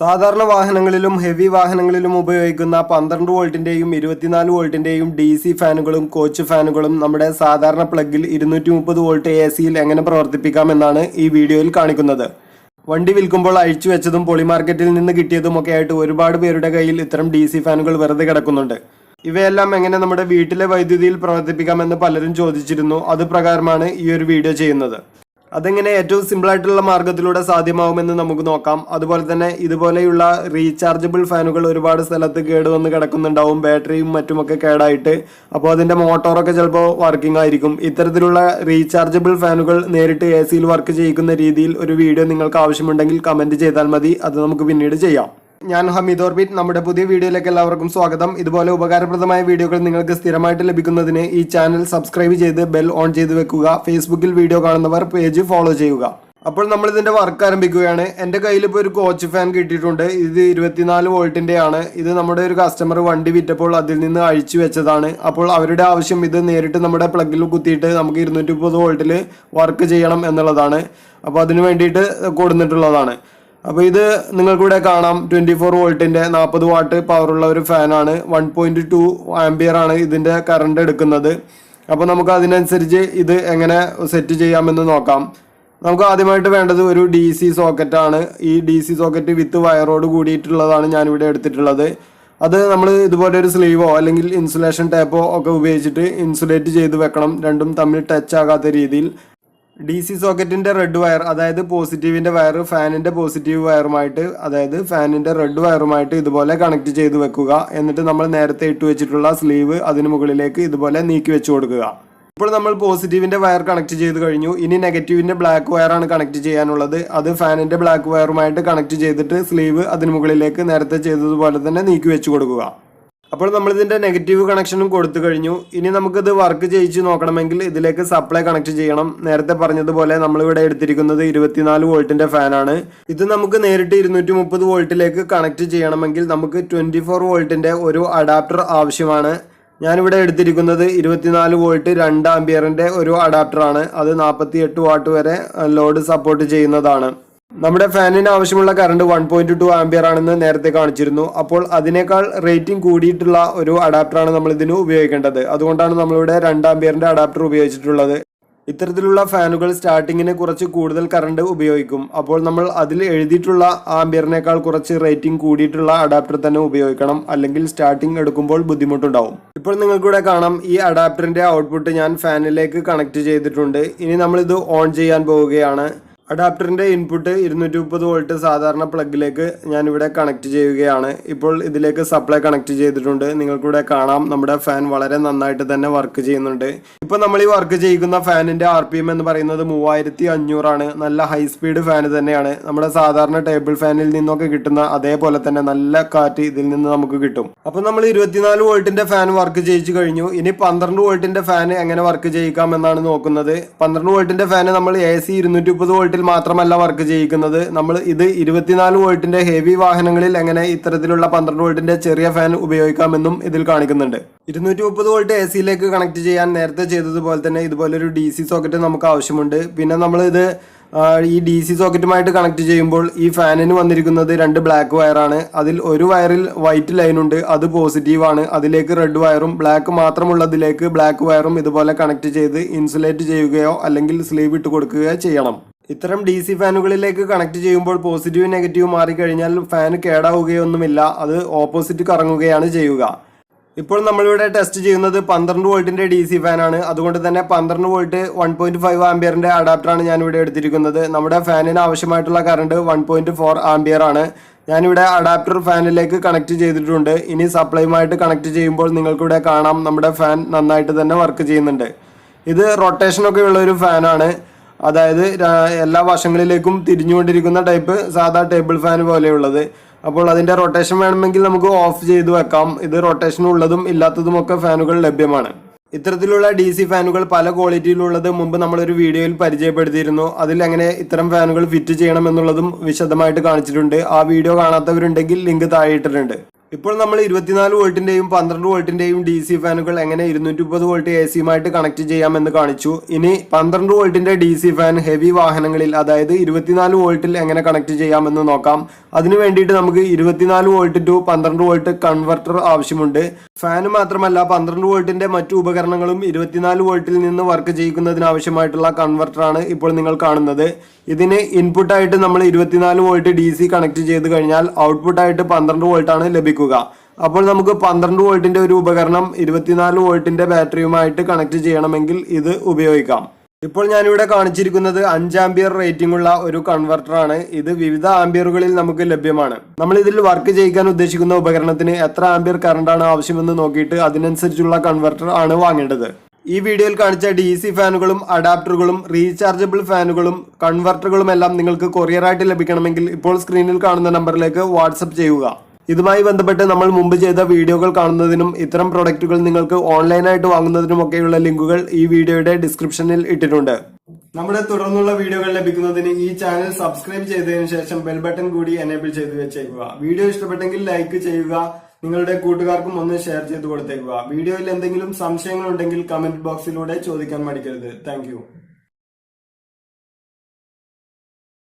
സാധാരണ വാഹനങ്ങളിലും ഹെവി വാഹനങ്ങളിലും ഉപയോഗിക്കുന്ന പന്ത്രണ്ട് വോൾട്ടിന്റെയും ഇരുപത്തിനാല് വോൾട്ടിന്റെയും ഡി സി ഫാനുകളും കോച്ച് ഫാനുകളും നമ്മുടെ സാധാരണ പ്ലഗിൽ ഇരുന്നൂറ്റി മുപ്പത് വോൾട്ട് എ സിയിൽ എങ്ങനെ പ്രവർത്തിപ്പിക്കാമെന്നാണ് ഈ വീഡിയോയിൽ കാണിക്കുന്നത്. വണ്ടി വിൽക്കുമ്പോൾ അഴിച്ചു വെച്ചതും പൊളിമാർക്കറ്റിൽ നിന്ന് കിട്ടിയതുമൊക്കെ ആയിട്ട് ഒരുപാട് പേരുടെ കയ്യിൽ ഇത്തരം ഡി സി ഫാനുകൾ വെറുതെ കിടക്കുന്നുണ്ട്. ഇവയെല്ലാം എങ്ങനെ നമ്മുടെ വീട്ടിലെ വൈദ്യുതിയിൽ പ്രവർത്തിപ്പിക്കാമെന്ന് പലരും ചോദിച്ചിരുന്നു. അത് പ്രകാരമാണ് ഈ ഒരു വീഡിയോ ചെയ്യുന്നത്. അതെങ്ങനെ ഏറ്റവും സിമ്പിളായിട്ടുള്ള മാർഗത്തിലൂടെ സാധ്യമാവുമെന്ന് നമുക്ക് നോക്കാം. അതുപോലെ തന്നെ ഇതുപോലെയുള്ള റീചാർജബിൾ ഫാനുകൾ ഒരുപാട് സ്ഥലത്ത് കേട് വന്ന് കിടക്കുന്നുണ്ടാവും. ബാറ്ററിയും മറ്റുമൊക്കെ കേടായിട്ട്. അപ്പോൾ അതിന്റെ മോട്ടോറൊക്കെ ചിലപ്പോൾ വർക്കിംഗ് ആയിരിക്കും. ഇത്തരത്തിലുള്ള റീചാർജബിൾ ഫാനുകൾ നേരിട്ട് എ സിയിൽ വർക്ക് ചെയ്യിക്കുന്ന രീതിയിൽ ഒരു വീഡിയോ നിങ്ങൾക്ക് ആവശ്യമുണ്ടെങ്കിൽ കമന്റ് ചെയ്താൽ മതി. അത് നമുക്ക് പിന്നീട് ചെയ്യാം. ഞാൻ ഹമീദ് ഓർബിറ്റ്. നമ്മുടെ പുതിയ വീഡിയോയിലേക്ക് എല്ലാവർക്കും സ്വാഗതം. ഇതുപോലെ ഉപകാരപ്രദമായ വീഡിയോകൾ നിങ്ങൾക്ക് സ്ഥിരമായിട്ട് ലഭിക്കുന്നതിന് ഈ ചാനൽ സബ്സ്ക്രൈബ് ചെയ്ത് ബെൽ ഓൺ ചെയ്ത് വെക്കുക. ഫേസ്ബുക്കിൽ വീഡിയോ കാണുന്നവർ പേജ് ഫോളോ ചെയ്യുക. അപ്പോൾ നമ്മൾ ഇതിന്റെ വർക്ക് ആരംഭിക്കുകയാണ്. എന്റെ കയ്യിൽ ഇപ്പോൾ ഒരു കോച്ച് ഫാൻ കിട്ടിയിട്ടുണ്ട്. ഇത് ഇരുപത്തിനാല് വോൾട്ടിന്റെ ആണ്. ഇത് നമ്മുടെ ഒരു കസ്റ്റമർ വണ്ടി വിറ്റപ്പോൾ അതിൽ നിന്ന് അഴിച്ചു വെച്ചതാണ്. അപ്പോൾ അവരുടെ ആവശ്യം ഇത് നേരിട്ട് നമ്മുടെ പ്ലഗിൽ കുത്തിയിട്ട് നമുക്ക് ഇരുന്നൂറ്റി മുപ്പത് വോൾട്ടിൽ വർക്ക് ചെയ്യണം എന്നുള്ളതാണ്. അപ്പോൾ അതിന് വേണ്ടിയിട്ട് കൊടുത്തിട്ടുള്ളതാണ്. അപ്പോൾ ഇത് നിങ്ങൾക്കിവിടെ കാണാം. ട്വന്റി ഫോർ വോൾട്ടിന്റെ നാൽപ്പത് വാട്ട് പവറുള്ള ഒരു ഫാനാണ് വൺ പോയിന്റ് ടു ആണ് ഇതിന്റെ കറണ്ട് എടുക്കുന്നത്. അപ്പോൾ നമുക്ക് അതിനനുസരിച്ച് ഇത് എങ്ങനെ സെറ്റ് ചെയ്യാമെന്ന് നോക്കാം. നമുക്ക് ആദ്യമായിട്ട് വേണ്ടത് ഒരു ഡി സി സോക്കറ്റാണ് ഈ ഡി സി സോക്കറ്റ് വിത്ത് വയറോട് കൂടിയിട്ടുള്ളതാണ് ഞാനിവിടെ എടുത്തിട്ടുള്ളത്. അത് നമ്മൾ ഇതുപോലെ ഒരു സ്ലീവോ അല്ലെങ്കിൽ ഇൻസുലേഷൻ ടേപ്പോ ഒക്കെ ഉപയോഗിച്ചിട്ട് ഇൻസുലേറ്റ് ചെയ്ത് വെക്കണം. രണ്ടും തമ്മിൽ ടച്ച് ആകാത്ത രീതിയിൽ. ഡി സി സോക്കറ്റിന്റെ റെഡ് വയർ അതായത് പോസിറ്റീവിന്റെ വയർ ഫാനിന്റെ പോസിറ്റീവ് വയറുമായിട്ട് അതായത് ഫാനിന്റെ റെഡ് വയറുമായിട്ട് ഇതുപോലെ കണക്ട് ചെയ്ത് വെക്കുക. എന്നിട്ട് നമ്മൾ നേരത്തെ ഇട്ട് വെച്ചിട്ടുള്ള സ്ലീവ് അതിന് മുകളിലേക്ക് ഇതുപോലെ നീക്കി വെച്ച് കൊടുക്കുക. ഇപ്പോൾ നമ്മൾ പോസിറ്റീവിന്റെ വയർ കണക്ട് ചെയ്ത് കഴിഞ്ഞു. ഇനി നെഗറ്റീവിന്റെ ബ്ലാക്ക് വയറാണ് കണക്ട് ചെയ്യാനുള്ളത്. അത് ഫാനിന്റെ ബ്ലാക്ക് വയറുമായിട്ട് കണക്ട് ചെയ്തിട്ട് സ്ലീവ് അതിന് മുകളിലേക്ക് നേരത്തെ ചെയ്തതുപോലെ തന്നെ നീക്കി വെച്ച് കൊടുക്കുക. അപ്പോൾ നമ്മൾ ഇതിന്റെ നെഗറ്റീവ് കണക്ഷനും കൊടുത്തു കഴിഞ്ഞു. ഇനി നമുക്കിത് വർക്ക് ചെയ്യിച്ച് നോക്കണമെങ്കിൽ ഇതിലേക്ക് സപ്ലൈ കണക്ട് ചെയ്യണം. നേരത്തെ പറഞ്ഞതുപോലെ നമ്മളിവിടെ എടുത്തിരിക്കുന്നത് ഇരുപത്തിനാല് വോൾട്ടിന്റെ ഫാനാണ് ഇത് നമുക്ക് നേരിട്ട് ഇരുന്നൂറ്റി മുപ്പത് വോൾട്ടിലേക്ക് കണക്ട് ചെയ്യണമെങ്കിൽ നമുക്ക് ട്വന്റി ഫോർ വോൾട്ടിന്റെ ഒരു അഡാപ്റ്റർ ആവശ്യമാണ്. ഞാനിവിടെ എടുത്തിരിക്കുന്നത് ഇരുപത്തിനാല് വോൾട്ട് രണ്ട് ആംബിയറിന്റെ ഒരു അഡാപ്റ്ററാണ് അത് നാൽപ്പത്തി എട്ട് വാട്ട് വരെ ലോഡ് സപ്പോർട്ട് ചെയ്യുന്നതാണ്. നമ്മുടെ ഫാനിന് ആവശ്യമുള്ള current one point two ampere ആണെന്ന് നേരത്തെ കാണിച്ചിരുന്നു. അപ്പോൾ അതിനേക്കാൾ റേറ്റിംഗ് കൂടിയിട്ടുള്ള ഒരു അഡാപ്റ്ററാണ് നമ്മൾ ഇതിന് ഉപയോഗിക്കേണ്ടത്. അതുകൊണ്ടാണ് നമ്മളിവിടെ രണ്ട് ആംബിയറിന്റെ അഡാപ്റ്റർ ഉപയോഗിച്ചിട്ടുള്ളത്. ഇത്തരത്തിലുള്ള ഫാനുകൾ സ്റ്റാർട്ടിങ്ങിന് കുറച്ച് കൂടുതൽ കറണ്ട് ഉപയോഗിക്കും. അപ്പോൾ നമ്മൾ അതിൽ എഴുതിയിട്ടുള്ള ആംബിയറിനേക്കാൾ കുറച്ച് റേറ്റിംഗ് കൂടിയിട്ടുള്ള അഡാപ്റ്റർ തന്നെ ഉപയോഗിക്കണം. അല്ലെങ്കിൽ സ്റ്റാർട്ടിംഗ് എടുക്കുമ്പോൾ ബുദ്ധിമുട്ടുണ്ടാവും. ഇപ്പോൾ നിങ്ങൾക്കിവിടെ കാണാം ഈ അഡാപ്റ്ററിന്റെ ഔട്ട്പുട്ട് ഞാൻ ഫാനിലേക്ക് കണക്ട് ചെയ്തിട്ടുണ്ട്. ഇനി നമ്മൾ ഇത് ഓൺ ചെയ്യാൻ പോവുകയാണ്. അഡാപ്റ്ററിന്റെ ഇൻപുട്ട് ഇരുന്നൂറ്റി മുപ്പത് വോൾട്ട് സാധാരണ പ്ലഗിലേക്ക് ഞാനിവിടെ കണക്ട് ചെയ്യുകയാണ്. ഇപ്പോൾ ഇതിലേക്ക് സപ്ലൈ കണക്ട് ചെയ്തിട്ടുണ്ട്. നിങ്ങൾക്കിവിടെ കാണാം. നമ്മുടെ ഫാൻ വളരെ നന്നായിട്ട് തന്നെ വർക്ക് ചെയ്യുന്നുണ്ട്. ഇപ്പോൾ നമ്മൾ ഈ വർക്ക് ചെയ്യുന്ന ഫാനിന്റെ ആർ പി എം എന്ന് പറയുന്നത് മൂവായിരത്തി അഞ്ഞൂറാണ് നല്ല ഹൈ സ്പീഡ് ഫാൻ തന്നെയാണ്. നമ്മുടെ സാധാരണ ടേബിൾ ഫാനിൽ നിന്നൊക്കെ കിട്ടുന്ന അതേപോലെ തന്നെ നല്ല കാറ്റ് ഇതിൽ നിന്ന് നമുക്ക് കിട്ടും. അപ്പോൾ നമ്മൾ ഇരുപത്തിനാല് വോൾട്ടിന്റെ ഫാൻ വർക്ക് ചെയ്യിച്ചു കഴിഞ്ഞു. ഇനി പന്ത്രണ്ട് വോൾട്ടിന്റെ ഫാൻ എങ്ങനെ വർക്ക് ചെയ്യിക്കാം എന്നാണ് നോക്കുന്നത്. പന്ത്രണ്ട് വോൾട്ടിന്റെ ഫാൻ നമ്മൾ എ സി ഇരുന്നൂറ്റി മുപ്പത് വോൾട്ടിൽ മാത്രമല്ല വർക്ക് ചെയ്യിക്കുന്നത്. നമ്മൾ ഇത് ഇരുപത്തിനാല് വോൾട്ടിന്റെ ഹെവി വാഹനങ്ങളിൽ എങ്ങനെ ഇത്തരത്തിലുള്ള പന്ത്രണ്ട് വോൾട്ടിന്റെ ചെറിയ ഫാൻ ഉപയോഗിക്കാമെന്നും ഇതിൽ കാണിക്കുന്നുണ്ട്. ഇരുന്നൂറ്റി മുപ്പത് വോൾട്ട് എ സിയിലേക്ക് കണക്ട് ചെയ്യാൻ നേരത്തെ ചെയ്തതുപോലെ തന്നെ ഇതുപോലൊരു ഡി സി സോക്കറ്റ് നമുക്ക് ആവശ്യമുണ്ട്. പിന്നെ നമ്മൾ ഇത് ഈ ഡി സി സോക്കറ്റുമായിട്ട് കണക്ട് ചെയ്യുമ്പോൾ ഈ ഫാനിന് വന്നിരിക്കുന്നത് രണ്ട് ബ്ലാക്ക് വയറാണ് അതിൽ ഒരു വയറിൽ വൈറ്റ് ലൈൻ ഉണ്ട് അത് പോസിറ്റീവാണ് അതിലേക്ക് റെഡ് വയറും ബ്ലാക്ക് മാത്രമുള്ളതിലേക്ക് ബ്ലാക്ക് വയറും ഇതുപോലെ കണക്ട് ചെയ്ത് ഇൻസുലേറ്റ് ചെയ്യുകയോ അല്ലെങ്കിൽ സ്ലീവ് ഇട്ട് കൊടുക്കുകയോ ചെയ്യണം. ഇത്തരം ഡി സി ഫാനുകളിലേക്ക് കണക്ട് ചെയ്യുമ്പോൾ പോസിറ്റീവ് നെഗറ്റീവ് മാറിക്കഴിഞ്ഞാൽ ഫാൻ കേടാവുകയൊന്നുമില്ല. അത് ഓപ്പോസിറ്റ് കറങ്ങുകയാണ് ചെയ്യുക. ഇപ്പോൾ നമ്മളിവിടെ ടെസ്റ്റ് ചെയ്യുന്നത് പന്ത്രണ്ട് വോൾട്ടിന്റെ ഡി സി ഫാനാണ് അതുകൊണ്ട് തന്നെ പന്ത്രണ്ട് വോൾട്ട് വൺ പോയിന്റ് ഫൈവ് ആംബിയറിന്റെ അഡാപ്റ്ററാണ് ഞാനിവിടെ എടുത്തിരിക്കുന്നത്. നമ്മുടെ ഫാനിന് ആവശ്യമായിട്ടുള്ള current one point four ampere ആണ്. ഞാനിവിടെ അഡാപ്റ്റർ ഫാനിലേക്ക് കണക്ട് ചെയ്തിട്ടുണ്ട്. ഇനി സപ്ലൈയുമായിട്ട് കണക്ട് ചെയ്യുമ്പോൾ നിങ്ങൾക്കിവിടെ കാണാം. നമ്മുടെ ഫാൻ നന്നായിട്ട് തന്നെ വർക്ക് ചെയ്യുന്നുണ്ട്. ഇത് റൊട്ടേഷനൊക്കെ ഉള്ള ഒരു ഫാനാണ് അതായത് എല്ലാ വശങ്ങളിലേക്കും തിരിഞ്ഞുകൊണ്ടിരിക്കുന്ന ടൈപ്പ് സാധാ ടേബിൾ ഫാൻ പോലെയുള്ളത്. അപ്പോൾ അതിന്റെ റൊട്ടേഷൻ വേണമെങ്കിൽ നമുക്ക് ഓഫ് ചെയ്ത് വെക്കാം. ഇത് റൊട്ടേഷൻ ഉള്ളതും ഇല്ലാത്തതുമൊക്കെ ഫാനുകൾ ലഭ്യമാണ്. ഇത്തരത്തിലുള്ള ഡി സി ഫാനുകൾ പല ക്വാളിറ്റിയിലുള്ളത് മുമ്പ് നമ്മളൊരു വീഡിയോയിൽ പരിചയപ്പെടുത്തിയിരുന്നു. അതിൽ എങ്ങനെ ഇത്തരം ഫാനുകൾ ഫിറ്റ് ചെയ്യണം എന്നുള്ളതും വിശദമായിട്ട് കാണിച്ചിട്ടുണ്ട്. ആ വീഡിയോ കാണാത്തവരുണ്ടെങ്കിൽ ലിങ്ക് താഴെ ഇട്ടിട്ടുണ്ട്. ഇപ്പോൾ നമ്മൾ ഇരുപത്തിനാല് വോൾട്ടിന്റെയും പന്ത്രണ്ട് വോൾട്ടിന്റെയും ഡി സി ഫാനുകൾ എങ്ങനെ ഇരുന്നൂറ്റി മുപ്പത് വോൾട്ട് എ സിയുമായിട്ട് കണക്ട് ചെയ്യാമെന്ന് കാണിച്ചു. ഇനി പന്ത്രണ്ട് വോൾട്ടിന്റെ ഡി സി ഫാൻ ഹെവി വാഹനങ്ങളിൽ അതായത് ഇരുപത്തിനാല് വോൾട്ടിൽ എങ്ങനെ കണക്ട് ചെയ്യാമെന്ന് നോക്കാം. അതിനു വേണ്ടിയിട്ട് നമുക്ക് ഇരുപത്തിനാല് വോൾട്ട് ടു പന്ത്രണ്ട് വോൾട്ട് കൺവെർട്ടർ ആവശ്യമുണ്ട്. ഫാന് മാത്രമല്ല പന്ത്രണ്ട് വോൾട്ടിന്റെ മറ്റു ഉപകരണങ്ങളും ഇരുപത്തിനാല് വോൾട്ടിൽ നിന്ന് വർക്ക് ചെയ്യുന്നതിന് ആവശ്യമായിട്ടുള്ള കൺവെർട്ടറാണ് ഇപ്പോൾ നിങ്ങൾ കാണുന്നത്. ഇതിന് ഇൻപുട്ടായിട്ട് നമ്മൾ ഇരുപത്തിനാല് വോൾട്ട് ഡി സി കണക്ട് ചെയ്ത് കഴിഞ്ഞാൽ ഔട്ട്പുട്ടായിട്ട് പന്ത്രണ്ട് വോൾട്ടാണ് ലഭിക്കുക അപ്പോൾ നമുക്ക് പന്ത്രണ്ട് വോൾട്ടിന്റെ ഒരു ഉപകരണം ഇരുപത്തിനാല് വോൾട്ടിന്റെ ബാറ്ററിയുമായിട്ട് കണക്ട് ചെയ്യണമെങ്കിൽ ഇത് ഉപയോഗിക്കാം. ഇപ്പോൾ ഞാനിവിടെ കാണിച്ചിരിക്കുന്നത് അഞ്ച് ആംബിയർ റേറ്റിംഗ് ഉള്ള ഒരു കൺവെർട്ടറാണ് ഇത് വിവിധ ആംബിയറുകളിൽ നമുക്ക് ലഭ്യമാണ്. നമ്മൾ ഇതിൽ വർക്ക് ചെയ്യിക്കാൻ ഉദ്ദേശിക്കുന്ന ഉപകരണത്തിന് എത്ര ആംബിയർ ആണ് ആവശ്യമെന്ന് നോക്കിയിട്ട് അതിനനുസരിച്ചുള്ള കൺവെർട്ടർ ആണ് വാങ്ങേണ്ടത്. ഈ വീഡിയോയിൽ കാണിച്ച ഡി സി ഫാനുകളും അഡാപ്റ്ററുകളും റീചാർജബിൾ ഫാനുകളും കൺവെർട്ടറുകളും എല്ലാം നിങ്ങൾക്ക് കൊറിയറായിട്ട് ലഭിക്കണമെങ്കിൽ ഇപ്പോൾ സ്ക്രീനിൽ കാണുന്ന നമ്പറിലേക്ക് വാട്സപ്പ് ചെയ്യുക. ഇതുമായി ബന്ധപ്പെട്ട് നമ്മൾ മുമ്പ് ചെയ്ത വീഡിയോകൾ കാണുന്നതിനും ഇത്തരം പ്രൊഡക്റ്റുകൾ നിങ്ങൾക്ക് ഓൺലൈനായിട്ട് വാങ്ങുന്നതിനും ഒക്കെയുള്ള ലിങ്കുകൾ ഈ വീഡിയോയുടെ ഡിസ്ക്രിപ്ഷനിൽ ഇട്ടിട്ടുണ്ട്. നമ്മുടെ തുടർന്നുള്ള വീഡിയോകൾ ലഭിക്കുന്നതിന് ഈ ചാനൽ സബ്സ്ക്രൈബ് ചെയ്തതിനു ശേഷം ബെൽ ബട്ടൺ കൂടി എനേബിൾ ചെയ്ത് വെച്ചേക്കുക. വീഡിയോ ഇഷ്ടപ്പെട്ടെങ്കിൽ ലൈക്ക് ചെയ്യുക നിങ്ങളുടെ കൂട്ടുകാർക്കും ഒന്ന് ഷെയർ ചെയ്ത് കൊടുത്തേക്കുക. വീഡിയോയിൽ എന്തെങ്കിലും സംശയങ്ങൾ ഉണ്ടെങ്കിൽ കമന്റ് ബോക്സിലൂടെ ചോദിക്കാൻ മടിക്കരുത്. താങ്ക്